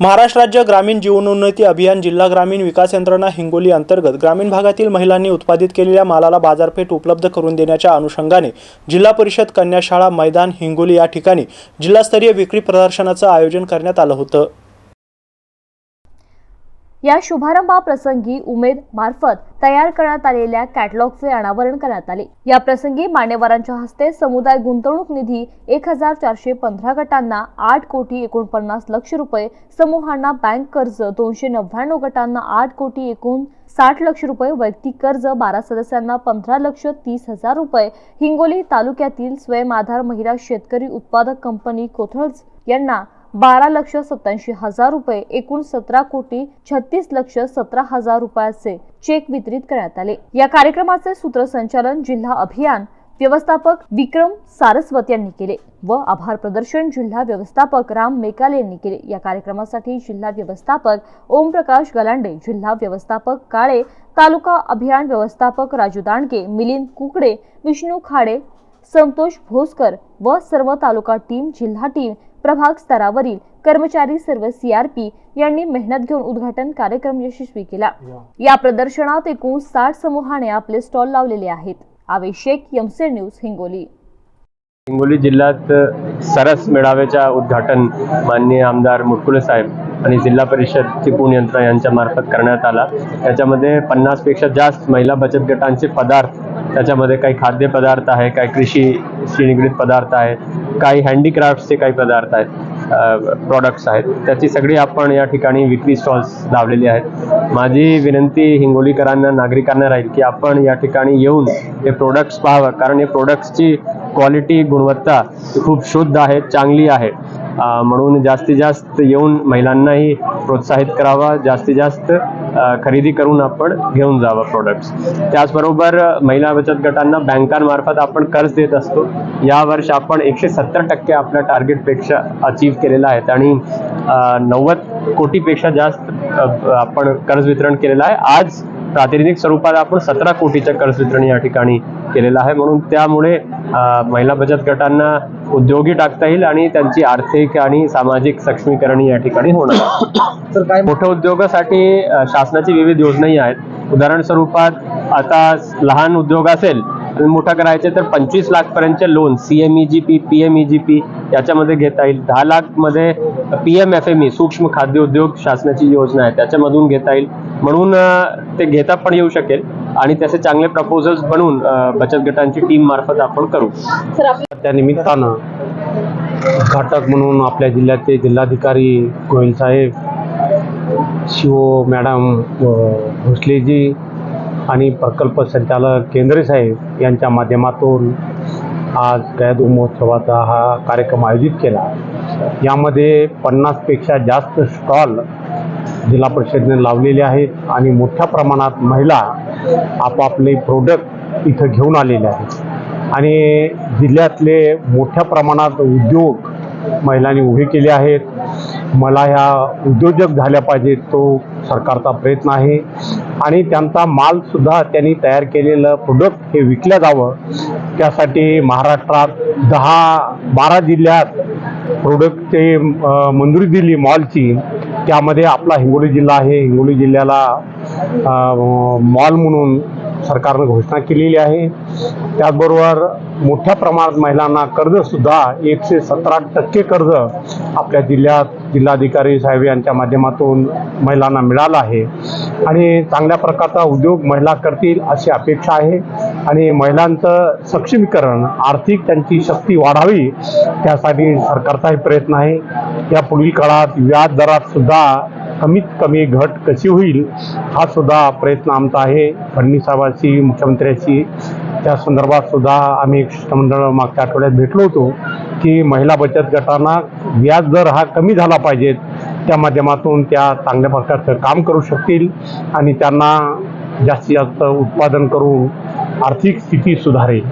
महाराष्ट्र राज्य ग्रामीण जीवनोन्नती अभियान जिल्हा ग्रामीण विकास यंत्रणा हिंगोली अंतर्गत ग्रामीण भागातील महिलांनी उत्पादित केलेल्या मालाला बाजारपेठ उपलब्ध करून देण्याच्या अनुषंगाने जिल्हा परिषद कन्याशाळा मैदान हिंगोली या ठिकाणी जिल्हास्तरीय विक्री प्रदर्शनाचं आयोजन करण्यात आलं होतं. या शुभारंभाप्रसंगी उमेद मार्फत तयार करण्यात आलेल्या कॅटलॉगचे अनावरण करण्यात आले. या प्रसंगी मान्यवरांच्या हस्ते समुदाय गुंतवणूक निधी एक हजार चारशे पंधरा गटांना आठ कोटी एकोणपन्नास लक्ष रुपये समूहांना बँक कर्ज दोनशे नव्याण्णव गटांना आठ कोटी एकूण साठ लक्ष रुपये वैयक्तिक कर्ज बारा सदस्यांना पंधरा लक्ष तीस हजार रुपये हिंगोली तालुक्यातील स्वयं आधार महिला शेतकरी उत्पादक कंपनी कोथळज यांना बारा लक्ष सत्याऐंशी हजार रुपये एकूण सतरा कोटी छत्तीस लक्ष सतरा हजार रुपयाचे चेक वितरित करण्यात आले. या कार्यक्रमाचे सूत्रसंचालन जिल्हा अभियान व्यवस्थापक विक्रम सारस्वत यांनी केले व आभार प्रदर्शन जिल्हा व्यवस्थापक राम मेकाल यांनी केले. या कार्यक्रमासाठी जिल्हा व्यवस्थापक ओमप्रकाश गलांडे जिल्हा व्यवस्थापक काळे तालुका अभियान व्यवस्थापक राजू दांडके मिलिंद कुकडे विष्णू खाडे संतोष भोसकर व सर्व तालुका टीम जिल्हा टीम प्रभाग स्तरावरील कर्मचारी सर्व सीआरपी यांनी मेहनत घेऊन उद्घाटन कार्यक्रम यशस्वी केला. या प्रदर्शनात एकूण साठ समूहाने आपले स्टॉल लावलेले आहेत. आवेश शेख यमसेड न्यूज हिंगोली. हिंगोली जिल्ह्यात सरस मेळाव्याच्या उद्घाटन माननीय आमदार मुटकुले साहेब आणि जिल्हा परिषद चिपळूण यंत्रणा यांच्या मार्फत करण्यात आला. त्याच्यामध्ये पन्नासपेक्षा जास्त महिला बचत गटांचे पदार्थ त्याच्यामध्ये काही खाद्यपदार्थ आहे काही कृषीशी निगडीत पदार्थ आहेत काही हँडीक्राफ्टचे काही पदार्थ आहेत प्रॉडक्ट्स आहेत. त्याची सगळी आपण या ठिकाणी विक्री स्टॉल्स लावलेली आहेत. माझी विनंती हिंगोलीकरांना नागरिकांना राहील की आपण या ठिकाणी येऊन हे प्रोडक्ट्स पाहावं. कारण हे प्रोडक्ट्सची क्वालिटी गुणवत्ता खूप शुद्ध आहे चांगली आहे. म्हणून जास्तीत जास्त येऊन महिलांनाही प्रोत्साहित करावा. जास्तीत जास्त खरेदी करून आपण घेऊन जावं प्रोडक्ट्स त्याचबरोबर महिला बचत गटांना बँकांमार्फत आपण कर्ज देत असतो. या वर्ष आपण एकशे सत्तर टक्के आपल्या टार्गेटपेक्षा अचीव केलेला आहे. आणि नव्वद कोटीपेक्षा जास्त आपण कर्ज वितरण केलेलं आहे. आज प्रातिनिधिक स्वरूपात आपण सतरा कोटीचं कर्ज वितरण या ठिकाणी केलेलं आहे. म्हणून त्यामुळे महिला बचत गटांना उद्योगी टाकता येईल आणि त्यांची आर्थिक आणि सामाजिक सक्षमीकरण या ठिकाणी होणार. तर काय मोठ्या उद्योगासाठी शासनाची विविध योजनाही आहेत. उदाहरण स्वरूपात आता लहान उद्योग असेल मोठा करायचे तर पंचवीस लाख पर्यंतचे loan C M E G P P M E G P याच्यामध्ये घेता येईल. दहा लाखमध्ये P M F M E सूक्ष्म खाद्य उद्योग शासनाची योजना आहे त्याच्यामधून घेता येईल. म्हणून ते घेता पण येऊ शकेल आणि त्याचे चांगले प्रपोजल्स बनवून बचत गटांची टीम मार्फत आपण करू. त्या निमित्तानं घाटक म्हणून आपल्या जिल्ह्याचे जिल्हाधिकारी गोयल साहेब शिव मॅडम भोसलेजी आणि प्रकल्प संचालक केंद्रे साहेब यांच्या माध्यमातून आज गयाद महोत्सवाचा हा कार्यक्रम आयोजित केला. यामध्ये पन्नासपेक्षा जास्त स्टॉल जिल्हा परिषदेने लावलेले आहेत आणि मोठ्या प्रमाणात महिला आपापले प्रोडक्ट इथं घेऊन आलेले आहेत. आणि जिल्ह्यातले मोठ्या प्रमाणात उद्योग महिलांनी उभे केले आहेत. मला ह्या उद्योजक झाल्या पाहिजेत तो सरकारचा प्रयत्न आहे. आणि त्यांचा मालसुद्धा त्यांनी तयार केलेलं प्रोडक्ट हे विकलं जावं. त्यासाठी महाराष्ट्रात दहा बारा जिल्ह्यात प्रोडक्टचे मंजुरी दिली मॉलची त्यामध्ये आपला हिंगोली जिल्हा आहे. हिंगोली जिल्ह्याला मॉल म्हणून सरकारनं घोषणा केलेली आहे. त्याचबरोबर मोठ्या प्रमाणात महिलांना कर्जसुद्धा एकशे सतरा टक्के कर्ज आपल्या जिल्ह्यात जिल्हाधिकारी साहेब यांच्या माध्यमातून महिलांना मिळालं आहे. आणि चांगल्या प्रकारचा उद्योग महिला करतील अशी अपेक्षा आहे. आणि महिलांचं सक्षमीकरण आर्थिक त्यांची शक्ती वाढावी त्यासाठी सरकारचाही प्रयत्न आहे. या पुढील काळात व्याज दरात सुद्धा कमीत कमी घट कशी होईल हा सुद्धा प्रयत्न आमचा आहे. फडणवीस मुख्यमंत्र्याशी त्या संदर्भात सुद्धा आम्ही शिष्टमंडळ मागच्या आठवड्यात भेटलो होतो की महिला बचत गटांना व्याज दर हा कमी झाला पाहिजे. त्या माध्यमातून त्या चांगल्या प्रकारचं काम करू शकतील आणि त्यांना जास्तीत जास्त उत्पादन करून आर्थिक स्थिती सुधारेल.